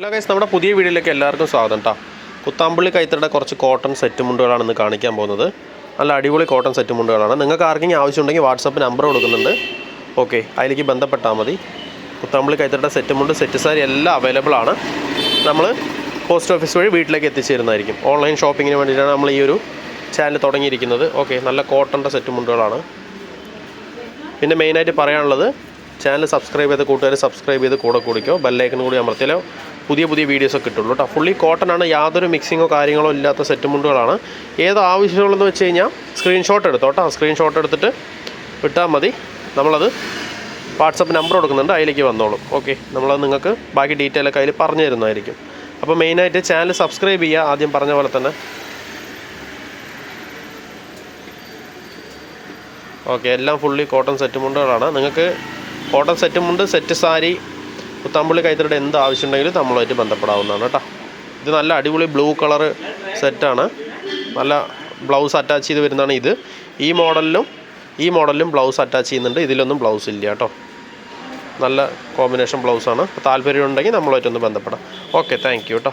Hello guys നമ്മുടെ പുതിയ വീഡിയോയിലേക്ക് എല്ലാവർക്കും സ്വാഗതം കേട്ടോ കുത്താമ്പള്ളി കൈത്തറിയുടെ കുറച്ച് കോട്ടൺ സെറ്റ് മുണ്ടുകളാണ് ഇന്ന് കാണിക്കാൻ പോകുന്നത്. നല്ല അടിപൊളി കോട്ടൺ സെറ്റ് മുണ്ടുകളാണ്. നിങ്ങൾക്ക് ആർക്കെങ്കിലും ആവശ്യമുണ്ടെങ്കിൽ വാട്സപ്പ് നമ്പർ കൊടുക്കുന്നുണ്ട്. ഓക്കെ അതിലേക്ക് ബന്ധപ്പെട്ടാൽ മതി. കുത്താമ്പള്ളി കൈത്തറിയുടെ സെറ്റ് മുണ്ട് സെറ്റ് സാരി എല്ലാം അവൈലബിൾ ആണ്. നമ്മൾ പോസ്റ്റ് ഓഫീസ് വഴി വീട്ടിലേക്ക് എത്തിച്ചു തരുന്നതായിരിക്കും ഓൺലൈൻ ഷോപ്പിങ്ങിന് വേണ്ടിയിട്ടാണ് നമ്മൾ ഈ ഒരു ചാനൽ തുടങ്ങിയിരിക്കുന്നത്. ഓക്കെ നല്ല കോട്ടന്റെ സെറ്റ് മുണ്ടുകളാണ്. പിന്നെ മെയിനായിട്ട് പറയാനുള്ളത് ചാനൽ സബ്സ്ക്രൈബ് ചെയ്ത് കൂട്ടുകാർ സബ്സ്ക്രൈബ് ചെയ്ത് കൂടെ കൂടിക്കോ. ബെല്ലൈക്കൺ കൂടി അമർത്തിയാലോ. പുതിയ പുതിയ വീഡിയോസ് കിട്ടുള്ളൂ കേട്ടോ. ഫുള്ളി കോട്ടൺ ആണ് യാതൊരു മിക്സിങ്ങോ കാര്യങ്ങളോ ഇല്ലാത്ത സെറ്റ് മുണ്ടുകളാണ്. ഏത് ആവശ്യമുള്ളതെന്ന് വെച്ച് കഴിഞ്ഞാൽ സ്ക്രീൻഷോട്ട് എടുത്തോ കേട്ടോ. സ്ക്രീൻഷോട്ട് എടുത്തിട്ട് വിട്ടാൽ മതി. നമ്മളത് വാട്സപ്പ് നമ്പർ കൊടുക്കുന്നുണ്ട് അതിലേക്ക് വന്നോളും. ഓക്കെ നമ്മളത് നിങ്ങൾക്ക് ബാക്കി ഡീറ്റെയിൽ ഒക്കെ അതിൽ പറഞ്ഞു തരുന്നതായിരിക്കും. അപ്പോൾ മെയിനായിട്ട് ചാനൽ സബ്സ്ക്രൈബ് ചെയ്യുക ആദ്യം പറഞ്ഞ പോലെ തന്നെ. ഓക്കെ എല്ലാം ഫുള്ളി കോട്ടൺ സെറ്റ് മുണ്ടുകളാണ്. നിങ്ങൾക്ക് കോട്ടൺ സെറ്റ് മുണ്ട് സെറ്റ് സാരി പുത്താമ്പള്ളി കൈത്തറിയുടെ എന്ത് ആവശ്യമുണ്ടെങ്കിലും നമ്മളുമായിട്ട് ബന്ധപ്പെടാവുന്നതാണ് കേട്ടോ. ഇത് നല്ല അടിപൊളി ബ്ലൂ കളർ സെറ്റാണ്. നല്ല ബ്ലൗസ് അറ്റാച്ച് ചെയ്ത് വരുന്നതാണ് ഇത്. ഈ മോഡലിലും ഈ മോഡലിലും ബ്ലൗസ് അറ്റാച്ച് ചെയ്യുന്നുണ്ട്. ഇതിലൊന്നും ബ്ലൗസ് ഇല്ല കേട്ടോ. നല്ല കോമ്പിനേഷൻ ബ്ലൗസാണ്. താല്പര്യം ഉണ്ടെങ്കിൽ നമ്മളുമായിട്ടൊന്ന് ബന്ധപ്പെടാം. ഓക്കെ താങ്ക് യു കേട്ടോ